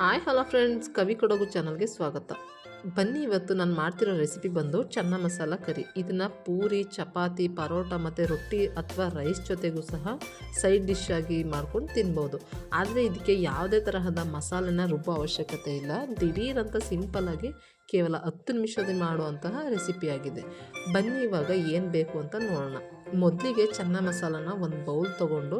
Hi hello friends ಕವಿ ಕೊಡಗು ಚಾನಲ್ಗೆ ಸ್ವಾಗತ. ಬನ್ನಿ, ಇವತ್ತು ನಾನು ಮಾಡ್ತಿರೋ ರೆಸಿಪಿ ಬಂದು ಚನ್ನ ಮಸಾಲ ಕರಿ. ಇದನ್ನು ಪೂರಿ, ಚಪಾತಿ, ಪರೋಟ ಮತ್ತು ರೊಟ್ಟಿ ಅಥವಾ ರೈಸ್ ಜೊತೆಗೂ ಸಹ ಸೈಡ್ ಡಿಶ್ ಆಗಿ ಮಾಡ್ಕೊಂಡು ತಿನ್ಬೋದು. ಆದರೆ ಇದಕ್ಕೆ ಯಾವುದೇ ತರಹದ ಮಸಾಲೆನ ರುಬ್ಬೋ ಅವಶ್ಯಕತೆ ಇಲ್ಲ. ದಿಢೀರಂತ ಸಿಂಪಲ್ಲಾಗಿ ಕೇವಲ ಹತ್ತು ನಿಮಿಷದಲ್ಲಿ ಮಾಡುವಂತಹ ರೆಸಿಪಿಯಾಗಿದೆ ಬನ್ನಿ, ಇವಾಗ ಏನು ಬೇಕು ಅಂತ ನೋಡೋಣ. ಮೊದಲಿಗೆ ಚೆನ್ನ ಮಸಾಲನ ಒಂದು ಬೌಲ್ ತೊಗೊಂಡು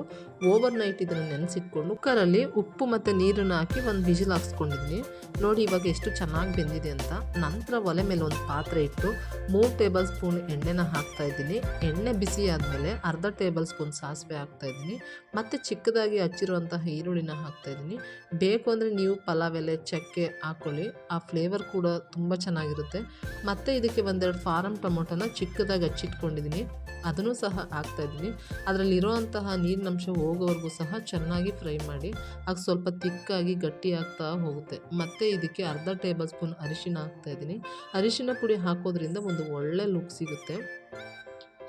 ಓವರ್ ನೈಟ್ ಇದನ್ನು ನೆನೆಸಿಟ್ಕೊಂಡು ಕುಕ್ಕರಲ್ಲಿ ಉಪ್ಪು ಮತ್ತು ನೀರನ್ನು ಹಾಕಿ ಒಂದು ವಿಜಿಲ್ ಹಾಕ್ಸ್ಕೊಂಡಿದ್ದೀನಿ ನೋಡಿ, ಇವಾಗ ಎಷ್ಟು ಚೆನ್ನಾಗಿ ಬೆಂದಿದೆ ಅಂತ. ನಂತರ ಒಲೆ ಮೇಲೆ ಒಂದು ಪಾತ್ರೆ ಇಟ್ಟು ಮೂರು ಟೇಬಲ್ ಸ್ಪೂನ್ ಎಣ್ಣೆನ ಹಾಕ್ತಾ ಇದ್ದೀನಿ. ಎಣ್ಣೆ ಬಿಸಿ ಆದಮೇಲೆ ಅರ್ಧ ಟೇಬಲ್ ಸ್ಪೂನ್ ಸಾಸಿವೆ ಹಾಕ್ತಾ ಇದ್ದೀನಿ. ಮತ್ತು ಚಿಕ್ಕದಾಗಿ ಹಚ್ಚಿರುವಂತಹ ಈರುಳ್ಳಿನ ಹಾಕ್ತಾ ಇದ್ದೀನಿ. ಬೇಕು ಅಂದರೆ ನೀವು ಪಲಾವ್ ಎಲೆ, ಚಕ್ಕೆ ಹಾಕ್ಕೊಳ್ಳಿ ಆ ಫ್ಲೇವರ್ ಕೂಡ ತುಂಬ ಚೆನ್ನಾಗಿರುತ್ತೆ. ಮತ್ತು ಇದಕ್ಕೆ ಒಂದೆರಡು ಫಾರಮ್ ಟೊಮೊಟೊನ ಚಿಕ್ಕದಾಗಿ ಹಚ್ಚಿಟ್ಕೊಂಡಿದ್ದೀನಿ. ಅದನ್ನು ಸಹ ಹಾಕ್ತಾ ಇದ್ದೀನಿ. ಅದರಲ್ಲಿರುವಂತಹ ನೀರಿನಂಶ ಹೋಗೋವರೆಗೂ ಸಹ ಚೆನ್ನಾಗಿ ಫ್ರೈ ಮಾಡಿ ಆಗ ಸ್ವಲ್ಪ ತಿಕ್ಕಾಗಿ ಗಟ್ಟಿ ಆಗ್ತಾ ಹೋಗುತ್ತೆ. ಮತ್ತು ಇದಕ್ಕೆ ಅರ್ಧ ಟೇಬಲ್ ಸ್ಪೂನ್ ಅರಿಶಿನ ಹಾಕ್ತಾ ಇದ್ದೀನಿ. ಅರಿಶಿನ ಪುಡಿ ಹಾಕೋದ್ರಿಂದ ಒಂದು ಒಳ್ಳೆ ಲುಕ್ ಸಿಗುತ್ತೆ.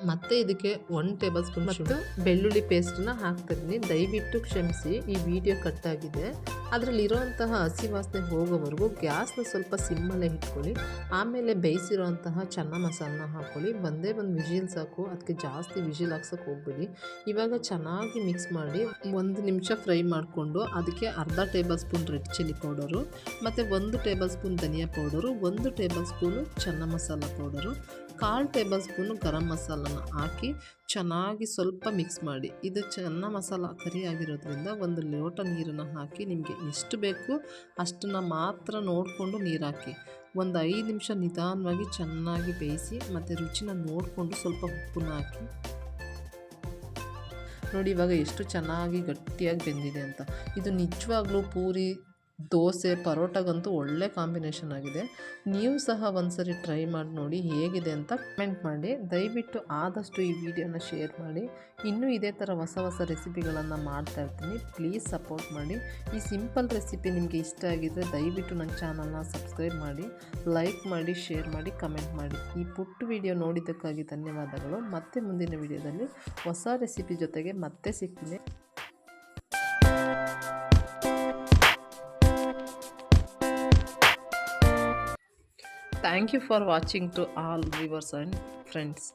ಮತ್ತು ಇದಕ್ಕೆ ಒನ್ ಟೇಬಲ್ ಸ್ಪೂನ್ ಮತ್ತು ಬೆಳ್ಳುಳ್ಳಿ ಪೇಸ್ಟನ್ನ ಹಾಕ್ತಾ ಇದ್ದೀನಿ ದಯವಿಟ್ಟು ಕ್ಷಮಿಸಿ ಈ ವಿಡಿಯೋ ಕಟ್ ಆಗಿದೆ. ಅದರಲ್ಲಿರೋಂತಹ ಹಸಿ ವಾಸನೆ ಹೋಗೋವರೆಗೂ ಗ್ಯಾಸ್ನ ಸ್ವಲ್ಪ ಸಿಮ್ಮಲ್ಲೇ ಇಟ್ಕೊಳ್ಳಿ. ಆಮೇಲೆ ಬೇಯಿಸಿರೋಂತಹ ಚೆನ್ನ ಮಸಾಲನ ಹಾಕ್ಕೊಳ್ಳಿ ಒಂದೇ ಒಂದು ವಿಜಿಲ್ ಸಾಕು. ಅದಕ್ಕೆ ಜಾಸ್ತಿ ವಿಜಿಲ್ ಹಾಕ್ಸೋಕೆ ಹೋಗ್ಬೇಡಿ. ಇವಾಗ ಚೆನ್ನಾಗಿ ಮಿಕ್ಸ್ ಮಾಡಿ ಒಂದು ನಿಮಿಷ ಫ್ರೈ ಮಾಡಿಕೊಂಡು ಅದಕ್ಕೆ ಅರ್ಧ tablespoon red chilli powder ಮತ್ತು ಒಂದು ಟೇಬಲ್ ಸ್ಪೂನ್ ಧನಿಯಾ ಪೌಡರು ಒಂದು tablespoon chana masala powder ಕಾಲು ಟೇಬಲ್ ಸ್ಪೂನು ಗರಂ ಮಸಾಲನ ಹಾಕಿ ಚೆನ್ನಾಗಿ ಸ್ವಲ್ಪ ಮಿಕ್ಸ್ ಮಾಡಿ. ಇದು ಚೆನ್ನ ಮಸಾಲ ಕರಿಯಾಗಿರೋದ್ರಿಂದ ಒಂದು ಲೋಟ ನೀರನ್ನು ಹಾಕಿ ನಿಮಗೆ ಎಷ್ಟು ಬೇಕು ಅಷ್ಟನ್ನು ಮಾತ್ರ ನೋಡಿಕೊಂಡು ನೀರು ಹಾಕಿ ಒಂದು ಐದು ನಿಮಿಷ ನಿಧಾನವಾಗಿ ಚೆನ್ನಾಗಿ ಬೇಯಿಸಿ ಮತ್ತು ರುಚಿನ ನೋಡಿಕೊಂಡು ಸ್ವಲ್ಪ ಉಪ್ಪನ್ನ ಹಾಕಿ. ನೋಡಿ ಇವಾಗ ಎಷ್ಟು ಚೆನ್ನಾಗಿ ಗಟ್ಟಿಯಾಗಿ ಬೆಂದಿದೆ ಅಂತ. ಇದು ನಿಜವಾಗ್ಲೂ ಪೂರಿ ದೋಸೆ, ಪರೋಟಗಂತೂ ಒಳ್ಳೆ ಕಾಂಬಿನೇಷನ್ ಆಗಿದೆ. ನೀವು ಸಹ ಒಂದ್ಸರಿ ಟ್ರೈ ಮಾಡಿ ನೋಡಿ ಹೇಗಿದೆ ಅಂತ ಕಮೆಂಟ್ ಮಾಡಿ. ದಯವಿಟ್ಟು ಆದಷ್ಟು ಈ ವಿಡಿಯೋನ ಶೇರ್ ಮಾಡಿ. ಇನ್ನೂ ಇದೇ ಥರ ಹೊಸ ಹೊಸ ರೆಸಿಪಿಗಳನ್ನು ಮಾಡ್ತಾ ಇರ್ತೀನಿ. ಪ್ಲೀಸ್ ಸಪೋರ್ಟ್ ಮಾಡಿ. ಈ ಸಿಂಪಲ್ ರೆಸಿಪಿ ನಿಮಗೆ ಇಷ್ಟ ಆಗಿದ್ದರೆ ದಯವಿಟ್ಟು ನನ್ನ ಚಾನಲ್ನ ಸಬ್ಸ್ಕ್ರೈಬ್ ಮಾಡಿ. ಲೈಕ್ ಮಾಡಿ ಶೇರ್ ಮಾಡಿ ಕಮೆಂಟ್ ಮಾಡಿ. ಈ ಪುಟ್ಟ ವಿಡಿಯೋ ನೋಡಿದ್ದಕ್ಕಾಗಿ ಧನ್ಯವಾದಗಳು. ಮತ್ತೆ ಮುಂದಿನ ವಿಡಿಯೋದಲ್ಲಿ ಹೊಸ ರೆಸಿಪಿ ಜೊತೆಗೆ ಮತ್ತೆ ಸಿಗ್ತೀನಿ. Thank you for watching to all viewers and friends.